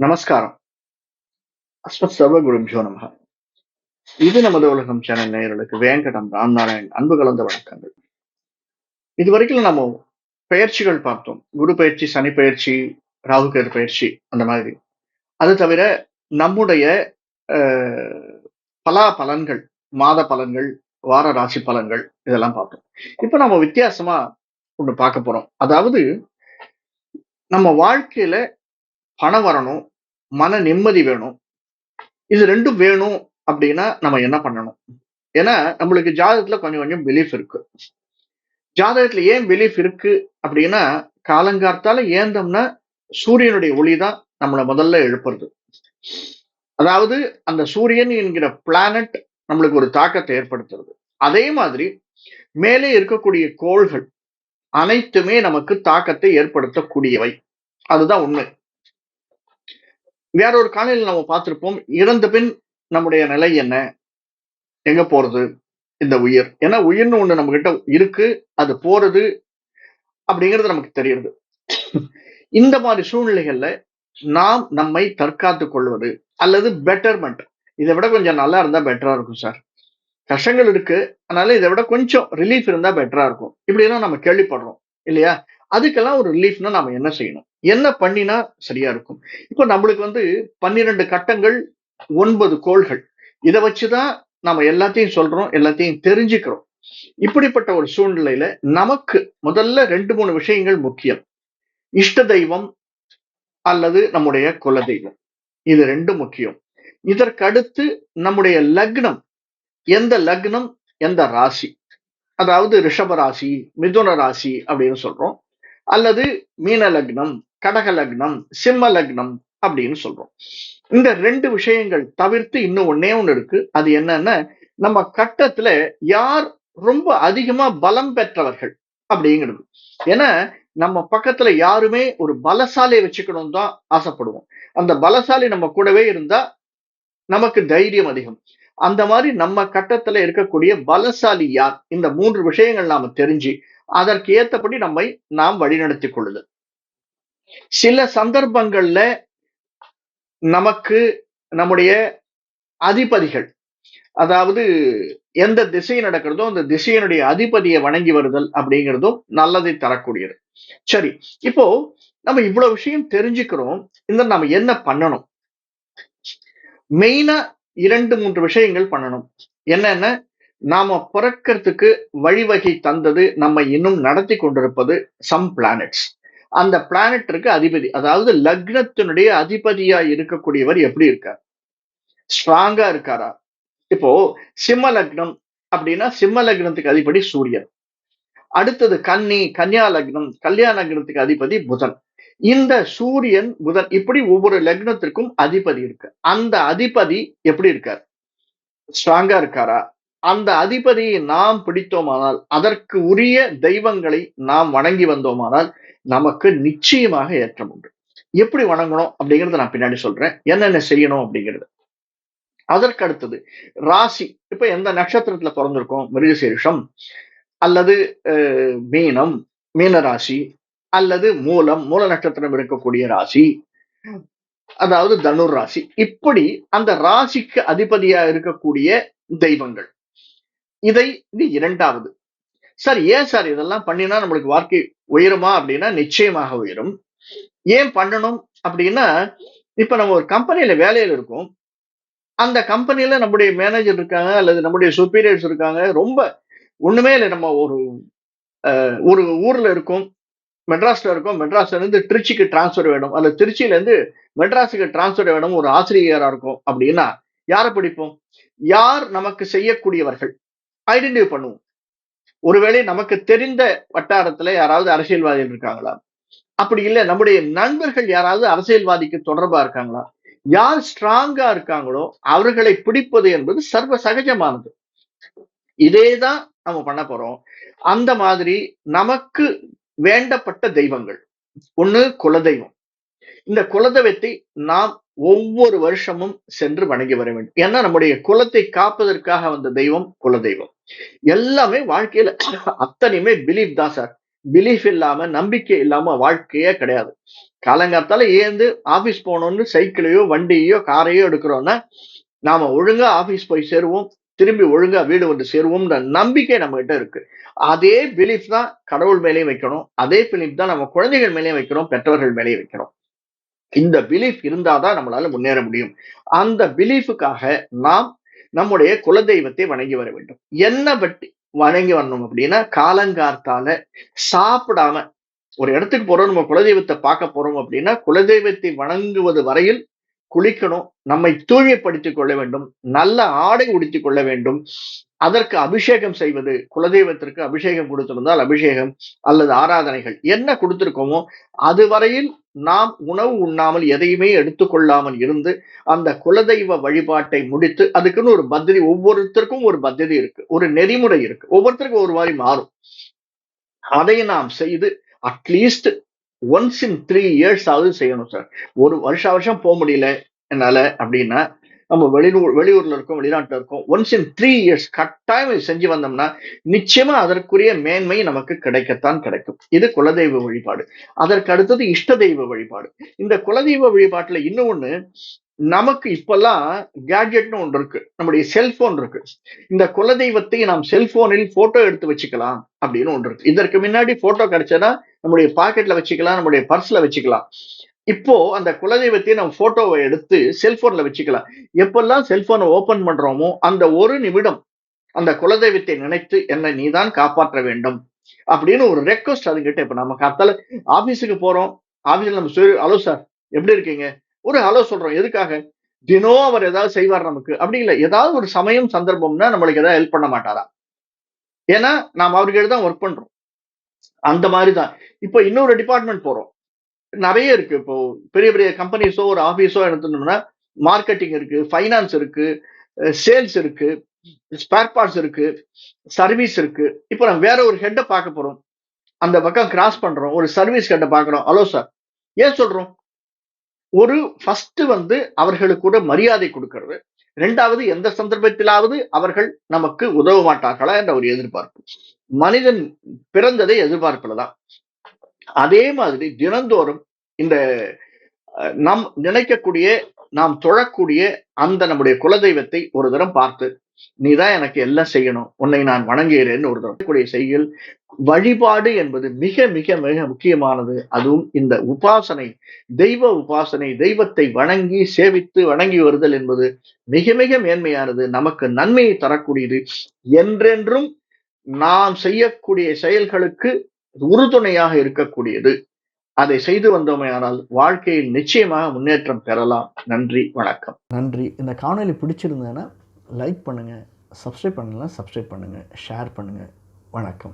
நமஸ்காரம். அஸ்மத் சர்வ குருபியோ நமக இது நமது உலகம் சேனல் நேயர்களுக்கு வேங்கடம் ராம்நாராயண் அன்பு கலந்த வணக்கங்கள். இது வரைக்கும் நம்ம பயிற்சிகள் பார்த்தோம். குரு பயிற்சி சனி பயிற்சி ராகுகேது பயிற்சி அந்த மாதிரி. அது தவிர நம்முடைய அஹ், பலா பலன்கள் மாத பலன்கள் வார ராசி பலன்கள் இதெல்லாம் பார்த்தோம். இப்ப நம்ம வித்தியாசமா ஒண்ணு பார்க்க போறோம். அதாவது நம்ம வாழ்க்கையில பணம் வரணும் மன நிம்மதி வேணும். இது ரெண்டும் வேணும் அப்படின்னா நம்ம என்ன பண்ணணும்? ஏன்னா நம்மளுக்கு ஜாதகத்துல கொஞ்சம் கொஞ்சம் பிலீஃப் இருக்கு. ஜாதகத்துல ஏன் பிலீஃப் இருக்கு அப்படின்னா காலங்கார்த்தால ஏந்தோம்னா சூரியனுடைய ஒளி தான் நம்மளை முதல்ல எழுப்புறது. அதாவது அந்த சூரியன் என்கிற பிளானட் நம்மளுக்கு ஒரு தாக்கத்தை ஏற்படுத்துறது. அதே மாதிரி மேலே இருக்கக்கூடிய கோள்கள் அனைத்துமே நமக்கு தாக்கத்தை ஏற்படுத்தக்கூடியவை. அதுதான் உண்மை. வேற ஒரு காலையில் நம்ம பார்த்திருப்போம் இறந்த பின் நம்முடைய நிலை என்ன? எங்க போறது? இந்த உயிர். ஏன்னா உயிர்னு ஒண்ணு நம்ம கிட்ட இருக்கு அது போறது அப்படிங்கிறது நமக்கு தெரியுது. இந்த மாதிரி சூழ்நிலைகள்ல நாம் நம்மை தற்காத்து கொள்வது அல்லது பெட்டர்மெண்ட் இதை விட கொஞ்சம் நல்லா இருந்தா பெட்டரா இருக்கும் சார் கஷ்டங்கள் இருக்கு அதனால இதை விட கொஞ்சம் ரிலீஃப் இருந்தா பெட்டரா இருக்கும். இப்படி எல்லாம் நம்ம கேள்விப்படுறோம் இல்லையா? அதுக்கெல்லாம் ஒரு ரிலீஃப்னா நம்ம என்ன செய்யணும்? என்ன பண்ணினா சரியா இருக்கும். இப்போ நம்மளுக்கு வந்து பன்னிரண்டு கட்டங்கள் ஒன்பது கோள்கள். இதை வச்சுதான் நம்ம எல்லாத்தையும் சொல்றோம் எல்லாத்தையும் தெரிஞ்சுக்கிறோம். இப்படிப்பட்ட ஒரு சூழ்நிலையில நமக்கு முதல்ல ரெண்டு மூணு விஷயங்கள் முக்கியம். இஷ்ட தெய்வம் அல்லது நம்முடைய குல தெய்வம் இது ரெண்டும் முக்கியம். இதற்கடுத்து நம்முடைய லக்னம். எந்த லக்னம்? எந்த ராசி? அதாவது ரிஷப ராசி மிதுன ராசி அப்படின்னு சொல்றோம். அல்லது மீன லக்னம். கடக லக்னம் சிம்ம லக்னம் அப்படின்னு சொல்றோம். இந்த ரெண்டு விஷயங்கள் தவிர்த்து இன்னும் ஒண்ணே ஒன்று இருக்கு. அது என்னன்னா நம்ம கட்டத்துல யார் ரொம்ப அதிகமா பலம் பெற்றவர்கள் அப்படிங்கிறது. ஏன்னா நம்ம பக்கத்துல யாருமே ஒரு பலசாலியை வச்சுக்கணும் தான் ஆசைப்படுவோம். அந்த பலசாலி நம்ம கூடவே இருந்தா நமக்கு தைரியம் அதிகம். அந்த மாதிரி நம்ம கட்டத்துல இருக்கக்கூடிய பலசாலி யார்? இந்த மூன்று விஷயங்கள் நாம தெரிஞ்சு அதற்கு ஏத்தபடி நம்மை நாம் வழிநடத்தி கொள்ளுதல். சில சந்தர்ப்பங்கள்ல நமக்கு நம்முடைய அதிபதிகள் அதாவது எந்த திசை நடக்கிறதோ அந்த திசையினுடைய அதிபதியை வணங்கி வருதல் அப்படிங்கிறதும் நல்லதை தரக்கூடியது. சரி இப்போ நம்ம இவ்வளவு விஷயம் தெரிஞ்சுக்கிறோம். இந்த நம்ம என்ன பண்ணணும்? மெயினா இரண்டு மூன்று விஷயங்கள் பண்ணணும். என்னென்ன? நாம பிறக்கிறதுக்கு வழிவகை தந்தது நம்ம இன்னும் நடத்தி கொண்டிருப்பது சம் பிளானட்ஸ் அந்த பிளானட்டிற்கு அதிபதி. அதாவது லக்னத்தினுடைய அதிபதியா இருக்கக்கூடியவர் எப்படி இருக்கார்? ஸ்ட்ராங்கா இருக்காரா? இப்போ சிம்ம லக்னம் அப்படின்னா சிம்ம லக்னத்துக்கு அதிபதி சூரியன். அடுத்தது கன்னி கன்னியா லக்னம் கல்யாண லக்னத்துக்கு அதிபதி புதன். இந்த சூரியன் புதன் இப்படி ஒவ்வொரு லக்னத்திற்கும் அதிபதி இருக்கு. அந்த அதிபதி எப்படி இருக்கார்? ஸ்ட்ராங்கா இருக்காரா? அந்த அதிபதியை நாம் பிடித்தோமானால் அதற்கு உரிய தெய்வங்களை நாம் வணங்கி வந்தோமானால் நமக்கு நிச்சயமாக ஏற்றம் உண்டு. எப்படி வணங்கணும் அப்படிங்கறத நான் பின்னாடி சொல்றேன். என்னென்ன செய்யணும் அப்படிங்கிறது. அதற்கு அடுத்தது ராசி. இப்ப எந்த நட்சத்திரத்துல பிறந்திருக்கோம்? மிருகசீரிஷம் அல்லது அஹ், மீனம் மீன ராசி அல்லது மூலம் மூல நட்சத்திரம் இருக்கக்கூடிய ராசி அதாவது தனுர் ராசி. இப்படி அந்த ராசிக்கு அதிபதியா இருக்கக்கூடிய தெய்வங்கள். இதை இது இரண்டாவது. சார் ஏன் சார் இதெல்லாம் பண்ணினா நம்மளுக்கு வாழ்க்கை உயருமா அப்படின்னா நிச்சயமாக உயரும். ஏன் பண்ணணும் அப்படின்னா இப்ப நம்ம ஒரு கம்பெனியில வேலையில இருக்கோம். அந்த கம்பெனில நம்முடைய மேனேஜர் இருக்காங்க அல்லது நம்முடைய சுப்பீரியர்ஸ் இருக்காங்க. ரொம்ப ஒண்ணுமே இல்லை. நம்ம ஒரு அஹ், ஒரு ஊர்ல இருக்கும் மெட்ராஸ்ல இருக்கோம். மெட்ராஸ்ல இருந்து திருச்சிக்கு டிரான்ஸ்ஃபர் வேணும். அல்லது திருச்சியில இருந்து மெட்ராஸுக்கு டிரான்ஸ்ஃபர் வேணும் ஒரு ஆசிரியரா இருக்கும் அப்படின்னா யாரை பிடிப்போம்? யார் நமக்கு செய்யக்கூடியவர்கள்? ஐடென்டிஃபை பண்ணுவோம். ஒருவேளை நமக்கு தெரிந்த வட்டாரத்துல யாராவது அரசியல்வாதிகள் இருக்காங்களா? அப்படி இல்லை நம்முடைய நண்பர்கள் யாராவது அரசியல்வாதிக்கு தொடர்பா இருக்காங்களா? யார் ஸ்ட்ராங்கா இருக்காங்களோ அவர்களை பிடிப்பது என்பது சர்வ சகஜமானது. இதேதான் நம்ம பண்ண போறோம். அந்த மாதிரி நமக்கு வேண்டப்பட்ட தெய்வங்கள். ஒண்ணு குலதெய்வம். இந்த குலதெய்வத்தை நாம் ஒவ்வொரு வருஷமும் சென்று வணங்கி வர வேண்டும். ஏன்னா நம்முடைய குலத்தை காப்பதற்காக வந்த தெய்வம் குலதெய்வம். எல்லாமே வாழ்க்கையில அத்தனையுமே பிலீஃப் தான் சார் பிலீஃப் இல்லாம நம்பிக்கை இல்லாம வாழ்க்கையே கிடையாது. காலங்காத்தால ஏந்து ஆபீஸ் போகணும்னு சைக்கிளையோ வண்டியோ காரையோ எடுக்கிறோம்னா நாம ஒழுங்கா ஆபீஸ் போய் சேருவோம் திரும்பி ஒழுங்கா வீடு வந்து சேருவோம்ன்ற நம்பிக்கை நம்ம கிட்ட இருக்கு. அதே பிலீஃப் தான் கடவுள் மேலேயும் வைக்கணும். அதே பிலீஃப் தான் நம்ம குழந்தைகள் மேலேயும் வைக்கிறோம் பெற்றோர்கள் மேலேயும் வைக்கிறோம். இந்த பிலீஃப் இருந்தாதான் நம்மளால முன்னேற முடியும். அந்த பிலீஃபுக்காக நாம் நம்முடைய குலதெய்வத்தை வணங்கி வர வேண்டும். என்ன பற்றி வணங்கி வரணும் அப்படின்னா காலங்கார்த்தால சாப்பிடாம ஒரு இடத்துக்கு போறோம் நம்ம குலதெய்வத்தை பார்க்க போறோம் அப்படின்னா குலதெய்வத்தை வணங்குவது வரையில் குளிக்கணும் நம்மை தூய்மைப்படுத்திக் கொள்ள வேண்டும் நல்ல ஆடை உடுத்திக் கொள்ள வேண்டும் அதற்கு அபிஷேகம் செய்வது குலதெய்வத்திற்கு அபிஷேகம் கொடுத்திருந்தால் அபிஷேகம் அல்லது ஆராதனைகள் என்ன கொடுத்திருக்கோமோ அதுவரையில் நாம் உணவு உண்ணாமல் எதையுமே எடுத்துக்கொள்ளாமல் இருந்து அந்த குலதெய்வ வழிபாட்டை முடித்து அதுக்குன்னு ஒரு பத்திரி ஒவ்வொருத்தருக்கும் ஒரு பத்திரி இருக்கு ஒரு நெறிமுறை இருக்கு ஒவ்வொருத்தருக்கும் ஒரு மாதிரி மாறும். அதை நாம் செய்து at least once in three years ஆகுது செய்யணும் சார். ஒரு வருஷ வருஷம் போக முடியல என்னால அப்படின்னா நம்ம வெளியூர் வெளியூர்ல இருக்கோம் வெளிநாட்டுல இருக்கோம் ஒன்ஸ் இன் த்ரீ இயர்ஸ் கட்டாயம் செஞ்சு வந்தோம்னா நிச்சயமா அதற்குரிய மேன்மை நமக்கு கிடைக்கத்தான் கிடைக்கும். இது குலதெய்வ வழிபாடு. அதற்கு அடுத்தது இஷ்ட தெய்வ வழிபாடு. இந்த குலதெய்வ வழிபாட்டுல இன்னொன்னு நமக்கு இப்பெல்லாம் கேட்ஜெட்னு ஒன்று இருக்கு. நம்முடைய செல்போன் இருக்கு. இந்த குலதெய்வத்தை நாம் செல்போனில் போட்டோ எடுத்து வச்சுக்கலாம் அப்படின்னு ஒன்று இருக்கு. இதற்கு முன்னாடி போட்டோ கிடைச்சதா நம்முடைய பாக்கெட்ல வச்சுக்கலாம் நம்முடைய பர்ஸ்ல வச்சுக்கலாம். இப்போ அந்த குலதெய்வத்தையும் நம்ம போட்டோவை எடுத்து செல்போன்ல வச்சுக்கலாம். எப்பெல்லாம் செல்போனை ஓபன் பண்றோமோ அந்த ஒரு நிமிடம் அந்த குலதெய்வத்தை நினைத்து என்னை நீதான் காப்பாற்ற வேண்டும் அப்படின்னு ஒரு ரெக்வஸ்ட் அதுங்கிட்ட இப்ப நம்ம காத்தால ஆபீஸுக்கு போறோம். ஆபீஸ்ல நம்ம சொல்லி ஹலோ சார் எப்படி இருக்கீங்க? ஒரு ஹலோ சொல்றோம். எதுக்காக? தினம் அவர் ஏதாவது செய்வார் நமக்கு. அப்படி இல்லை ஏதாவது ஒரு சமயம் சந்தர்ப்பம்னா நம்மளுக்கு ஏதாவது ஹெல்ப் பண்ண மாட்டாரா? ஏன்னா நாம் அவர்கிட்ட தான் ஒர்க் பண்றோம். அந்த மாதிரி தான். இப்போ இன்னொரு டிபார்ட்மெண்ட் போறோம். நிறைய இருக்கு. இப்போ பெரிய பெரிய கம்பெனிஸோ ஒரு ஆபீஸோ எடுத்துனோம்னா மார்க்கெட்டிங் இருக்கு ஃபைனான்ஸ் இருக்கு சேல்ஸ் இருக்கு ஸ்பேர் பார்ட்ஸ் இருக்கு சர்வீஸ் இருக்கு. இப்போ நம்ம வேற ஒரு ஹெட்டை பார்க்க போறோம். அந்த பக்கம் கிராஸ் பண்றோம். ஒரு சர்வீஸ் ஹெட்டை பார்க்குறோம். ஹலோ சார் ஏன் சொல்றோம்? ஒரு ஃபர்ஸ்ட் வந்து அவர்களுக்கு கூட மரியாதை கொடுக்கறது. ரெண்டாவது எந்த சந்தர்ப்பத்திலாவது அவர்கள் நமக்கு உதவ மாட்டார்களா என்ற ஒரு எதிர்பார்ப்பு. மனிதன் பிறந்ததை எதிர்பார்ப்புல தான். அதே மாதிரி தினந்தோறும் இந்த நம் நாம் நினைக்கக்கூடிய நாம் தொழக்கூடிய அந்த நம்முடைய குலதெய்வத்தை ஒரு தரம் பார்த்து நீதான் எனக்கு எல்லாம் செய்யணும். உன்னை நான் வணங்குகிறேன்னு ஒரு தரக்கூடிய கூடிய வழிபாடு என்பது மிக மிக மிக முக்கியமானது. அதுவும் இந்த உபாசனை தெய்வ உபாசனை தெய்வத்தை வணங்கி சேவித்து வணங்கி வருதல் என்பது மிக மிக மேன்மையானது. நமக்கு நன்மையை தரக்கூடியது. என்றென்றும் நாம் செய்யக்கூடிய செயல்களுக்கு உறுதுணையாக இருக்கக்கூடியது. அதை செய்து வந்தோமேயானால் வாழ்க்கையில் நிச்சயமாக முன்னேற்றம் பெறலாம். நன்றி வணக்கம். நன்றி. இந்த காணொலி பிடிச்சிருந்ததுன்னா லைக் பண்ணுங்கள் சப்ஸ்கிரைப் பண்ணலாம் சப்ஸ்கிரைப் பண்ணுங்கள் ஷேர் பண்ணுங்கள் வணக்கம்.